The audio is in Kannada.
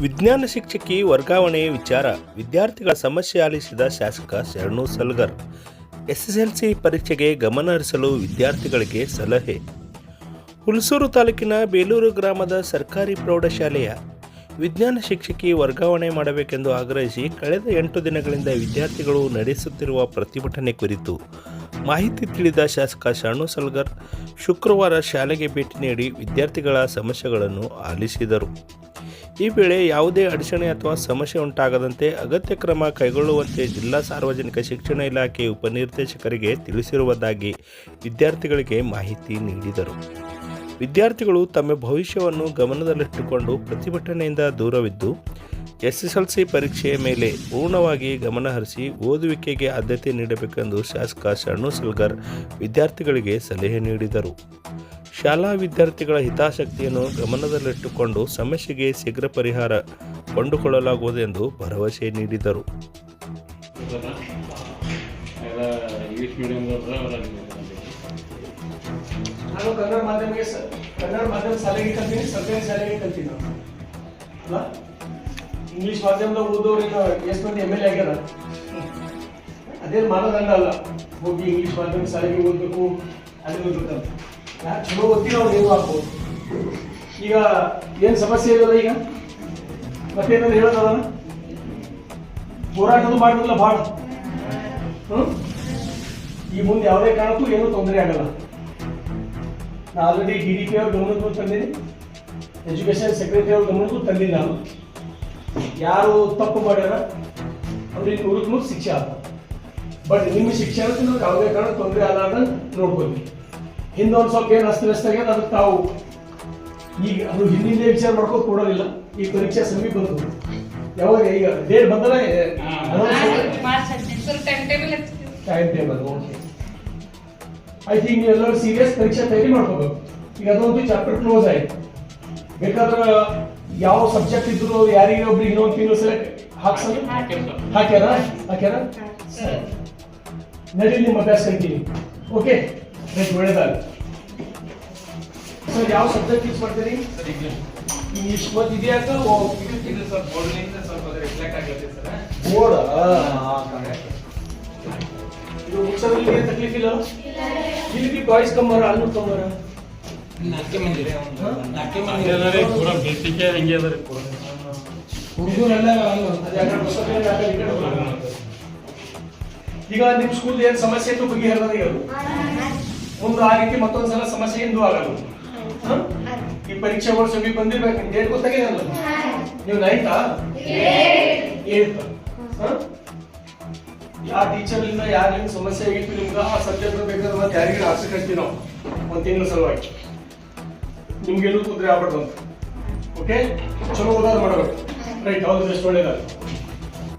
ವಿಜ್ಞಾನ ಶಿಕ್ಷಕಿ ವರ್ಗಾವಣೆ ವಿಚಾರ, ವಿದ್ಯಾರ್ಥಿಗಳ ಸಮಸ್ಯೆ ಆಲಿಸಿದ ಶಾಸಕ ಶರಣು ಸಲ್ಗರ್, ಎಸ್ಎಸ್ಎಲ್ಸಿ ಪರೀಕ್ಷೆಗೆ ಗಮನ ಹರಿಸಲು ವಿದ್ಯಾರ್ಥಿಗಳಿಗೆ ಸಲಹೆ. ಹುಲ್ಸೂರು ತಾಲೂಕಿನ ಬೇಲೂರು ಗ್ರಾಮದ ಸರ್ಕಾರಿ ಪ್ರೌಢಶಾಲೆಯ ವಿಜ್ಞಾನ ಶಿಕ್ಷಕಿ ವರ್ಗಾವಣೆ ಮಾಡಬೇಕೆಂದು ಆಗ್ರಹಿಸಿ ಕಳೆದ ಎಂಟು ದಿನಗಳಿಂದ ವಿದ್ಯಾರ್ಥಿಗಳು ನಡೆಸುತ್ತಿರುವ ಪ್ರತಿಭಟನೆ ಕುರಿತು ಮಾಹಿತಿ ತಿಳಿದ ಶಾಸಕ ಶರಣು ಸಲ್ಗರ್ ಶುಕ್ರವಾರ ಶಾಲೆಗೆ ಭೇಟಿ ನೀಡಿ ವಿದ್ಯಾರ್ಥಿಗಳ ಸಮಸ್ಯೆಗಳನ್ನು ಆಲಿಸಿದರು. ಈ ವೇಳೆ ಯಾವುದೇ ಅಡಚಣೆ ಅಥವಾ ಸಮಸ್ಯೆ ಉಂಟಾಗದಂತೆ ಅಗತ್ಯ ಕ್ರಮ ಕೈಗೊಳ್ಳುವಂತೆ ಜಿಲ್ಲಾ ಸಾರ್ವಜನಿಕ ಶಿಕ್ಷಣ ಇಲಾಖೆ ಉಪನಿರ್ದೇಶಕರಿಗೆ ತಿಳಿಸಿರುವುದಾಗಿ ವಿದ್ಯಾರ್ಥಿಗಳಿಗೆ ಮಾಹಿತಿ ನೀಡಿದರು. ವಿದ್ಯಾರ್ಥಿಗಳು ತಮ್ಮ ಭವಿಷ್ಯವನ್ನು ಗಮನದಲ್ಲಿಟ್ಟುಕೊಂಡು ಪ್ರತಿಭಟನೆಯಿಂದ ದೂರವಿದ್ದು, ಎಸ್ಎಸ್ಎಲ್ಸಿ ಪರೀಕ್ಷೆಯ ಮೇಲೆ ಪೂರ್ಣವಾಗಿ ಗಮನಹರಿಸಿ ಓದುವಿಕೆಗೆ ಆದ್ಯತೆ ನೀಡಬೇಕೆಂದು ಶಾಸಕ ಶರಣು ಸಲ್ಗರ್ ವಿದ್ಯಾರ್ಥಿಗಳಿಗೆ ಸಲಹೆ ನೀಡಿದರು. ಶಾಲಾ ವಿದ್ಯಾರ್ಥಿಗಳ ಹಿತಾಸಕ್ತಿಯನ್ನು ಗಮನದಲ್ಲಿಟ್ಟುಕೊಂಡು ಸಮಸ್ಯೆಗೆ ಶೀಘ್ರ ಪರಿಹಾರ ಕಂಡುಕೊಳ್ಳಲಾಗುವುದು ಎಂದು ಭರವಸೆ ನೀಡಿದರು. ಇಂಗ್ಲೀಷ್ ಕನ್ನಡ ಕನ್ನಡ ಮಾಧ್ಯಮ ಅಲ್ಲ? ಮಾಧ್ಯಮದಾಗ ಓದೋರು ಈಗ ಎಷ್ಟು ಮಂದಿ ಎಂ ಎಲ್ ಎ ಆಗ್ಯಾರ. ಅದೇನು ಮಾನದಂಡ ಅಲ್ಲ. ಹೋಗಿ ಇಂಗ್ಲಿಷ್ ಮಾಧ್ಯಮ ಶಾಲೆಗೆ ಓದಬೇಕು, ಅಲ್ಲಿ ಓದ್ಬೇಕಂತ ಚಲೋ ಓದ್ತೀರೋ ಅವ್ರಿಗೆ ಏನು ಆಗ್ಬೋದು ಈಗ ಏನು ಸಮಸ್ಯೆ ಇರಲ್ಲ ಈಗ? ಮತ್ತೇನಾದ್ರು ಹೇಳೋದಲ್ಲ ಹೋರಾಟದ್ದು ಮಾಡಿದ್ರಲ್ಲ ಭಾಳ. ಹ್ಞೂ ಈ ಮುಂದೆ ಯಾವುದೇ ಕಾರಣಕ್ಕೂ ಏನೂ ತೊಂದರೆ ಆಗಲ್ಲ. ನಾನು ಆಲ್ರೆಡಿ ಡಿ ಡಿ ಪಿ ಅವ್ರ ಗಮನಕ್ಕೂ ತಂದೀನಿ ಎಜುಕೇಶನ್ ಸೆಕ್ರೆಟರಿ ಅವ್ರ ಗಮನಕ್ಕೂ ತಂದಿಲ್ಲ ನಾನು. ಯಾರು ತಪ್ಪು ಮಾಡ್ಯಾರ, ಅವ್ರಿಗೆ ನೂರಕ್ಕೆ ನೂರು ಶಿಕ್ಷೆ ಆಗ ಬಟ್ ನಿಮ್ಮ ಶಿಕ್ಷಣಕ್ಕೆ ನಾವು ಯಾವುದೇ ಕಾರಣ ತೊಂದರೆ ಆಗಲಾರ್ದ ನೋಡ್ಕೊತೀವಿ ಹಿಂದೆ ಒಂದು ಸ್ವಲ್ಪ ಏನು ಅಸ್ತವ್ಯಸ್ತ ಆಗ್ಯದ ಅದಕ್ಕೆ ತಾವು ಈಗ ಅದು ಹಿಂದಿಂದೇ ವಿಚಾರ ಮಾಡ್ಕೊಂಡು ಕೊಡೋದಿಲ್ಲ. ಈ ಪರೀಕ್ಷೆ ಸಮೀಪ ಬಂತು. ಯಾವಾಗ ಈಗ ಡೇಟ್ ಹದಿನೆಂಟು. Time table okay I think ನೀವೆಲ್ಲರೂ ಸೀರಿಯಸ್ ಪರೀಕ್ಷೆ ತಯಾರಿ ಮಾಡ್ಕೋಬೇಕು. ಈಗ ಅದೊಂದು ಚಾಪ್ಟರ್ ಕ್ಲೋಸ್ ಆಯ್ತು. ಬೇಕಾದ್ರೆ ಯಾವ ಸಬ್ಜೆಕ್ಟ್ ಇದ್ರು ಯಾರಿಗೆ ಒಬ್ರಿಗೆ ಇನ್ನೊಂದು ತಿಂಗಳು ಸೆಲೆಕ್ಟ್ ಹಾಕ್ಸಲ್ಲ ಹಾಕ್ಯಾರ? ಹಾಕ್ಯಾರ? ಸರಿ. ನಡಿ ನಿಮ್ಮ ಅಭ್ಯಾಸ ಕಲಿತೀನಿ ಓಕೆ ರೈಟ್ ಒಳ್ಳೇದಾಗ ಸರ್ ಯಾವ ಸಬ್ಜೆಕ್ಟ್ ಯೂಸ್ ಮಾಡ್ತೀರಿ? ಇಂಗ್ಲಿಷ್ ಮತ್ತು ಸರ್ ಇದು ಸರ್ ಬೋರ್ಡ್ನಿಂದ ಸ್ವಲ್ಪ ಅದು ರಿಫ್ಲೆಕ್ಟ್ ಆಗ್ಲತ್ತೆ ಸರ್ ಬೋರ್ಡ್ ಇದು ಬುಕ್ಸಲ್ಲಿ ಏನು ತಕ್ಲೀಫ್ ಇಲ್ಲ ಇಲ್ಲಿ ಬಾಯ್ಸ್ ಕಮ್ಮರ ಅಲ್ಲಿ ಕಮ್ಮರ? ನಾಲ್ಕೆ ಮಂದಿ ರೀ ಹಾ? ನಾಲ್ಕೆ ಹಂಗೆ ಅದ ರೀ ಪೂರ. ಬೇಸಿಗೆ ಹಂಗೆ ಅದ ರೀ ಪೂರ ಹುಡುಗರೆಲ್ಲ ಅದ್ ಈಗ ನಿಮ್ಮ ಸ್ಕೂಲ್ ಏನು ಸಮಸ್ಯೆ ಇತ್ತು ಬಗೆಹರದ ಈಗ ಆ ರೀತಿ ಮತ್ತೊಂದ್ಸಲ ಸಮಸ್ಯೆ ಎಂದು ಆಗಲ್ಲ? ಈ ಪರೀಕ್ಷೆಗಳು ಸಮೀಪ ಬಂದಿರ್ಬೇಕು ನಿಮ್ ಡೇಟ್ ಗೊತ್ತಾಗಿದಲ್ಲ ನೀವು ನೈತಾ ಏಳ್ತ ಯಾವ ಟೀಚರ್ ಇಂದ ಯಾರಿಗಿನ ಸಮಸ್ಯೆ ಆಗಿತ್ತು ನಿಮ್ಗೆ? ಆ ಸಬ್ಜೆಕ್ಟ್ ಬೇಕಾದ್ರೆ ಮತ್ತೆ ಯಾರಿಗೆ ಆಸೆ ಕಟ್ತೀವಿ ನಾವು ಒಂದ್ ತಿಂಗಳ ಸಲುವಾಗಿ ತೊಂದರೆ ಆಗ್ಬಾರ್ದು ಅಂತ. ಓಕೆ ಚಲೋ ಓದಾದ್ರು ಮಾಡಬೇಕು. ರೈಟ್ ಹೌದು ಬೆಸ್ಟ್ ಒಳ್ಳೇದಾಗ